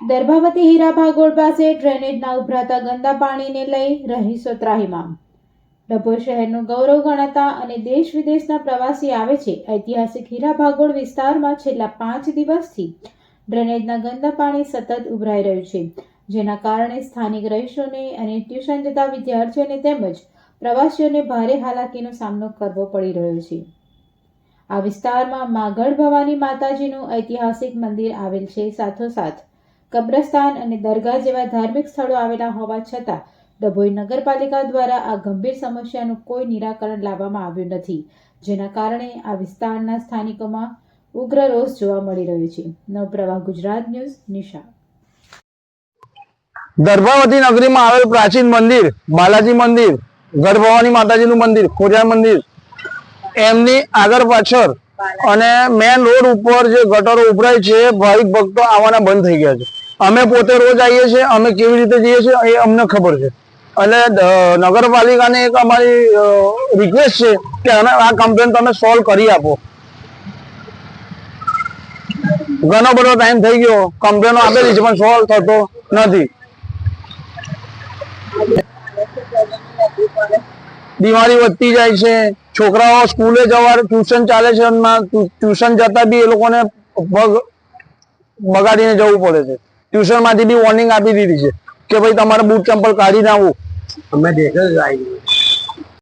દર્ભાવતી હીરા ભાગોળ પાસે ડ્રેનેજના ઉભરાતા ગંદા પાણીને લઈ રહીશો ત્રાહીમામ ડભોઈ શહેરનું ગૌરવ ગણાતા અને દેશ વિદેશના પ્રવાસી આવે છે, ઐતિહાસિક હીરા ભાગોળ વિસ્તારમાં છેલ્લા પાંચ દિવસથી ડ્રેનેજના ગંદા પાણી સતત ઉભરાઈ રહ્યું છે, જેના કારણે સ્થાનિક રહીશોને અને ટ્યુશન જતા વિદ્યાર્થીઓને તેમજ પ્રવાસીઓને ભારે હાલાકીનો સામનો કરવો પડી રહ્યો છે. આ વિસ્તારમાં માગઢ ભવાની માતાજીનું ઐતિહાસિક મંદિર આવેલ છે, સાથોસાથ કબ્રસ્તાન અને દરગાહ જેવા ધાર્મિક સ્થળો આવેલા હોવા છતાં ડભોઈ નગરપાલિકા દ્વારા આ ગંભીર સમસ્યાનું કોઈ નિરાકરણ લાવવામાં આવ્યું નથી, જેના કારણે આ વિસ્તારના સ્થાનિકોમાં ઉગ્ર રોષ જોવા મળી રહ્યો છે. નવપ્રવાહ ગુજરાત ન્યૂઝ, નિશા. દર્ભાવતી નગરીમાં આવેલ પ્રાચીન મંદિર, બાલાજી મંદિર, ગર્ભવાની માતાજીનું મંદિર, ખોડિયાર મંદિર, એમની આગળ પાછળ અને મેન રોડ ઉપર જે ગટરો ઉભરાય છે, ભાવિક ભક્તો આવવાના બંધ થઈ ગયા છે. અમે પોતે રોજ આવીએ છીએ, અમે કેવી રીતે જઈએ છીએ એ અમને ખબર છે. એટલે નગરપાલિકાને એક અમારી રિક્વેસ્ટ છે કે અમે આ કમ્પ્લેન તમે સોલ્વ કરી આપો. ઘણો બધો ટાઈમ થઈ ગયો કમ્પ્લેનો આપેલી છે, પણ સોલ્વ થતો નથી. બીમારી વધતી જાય છે, છોકરાઓ સ્કૂલે જવા, ટ્યુશન ચાલે છે ટ્યુશન જતા બી એ લોકોને બગાડીને જવું પડે છે. ટ્યુશનમાંથી બી વોર્નિંગ આપી દીધી છે કે ભાઈ તમારે બૂટ ચંપલ કાઢી નાખવું. અમે દેખ જ આવી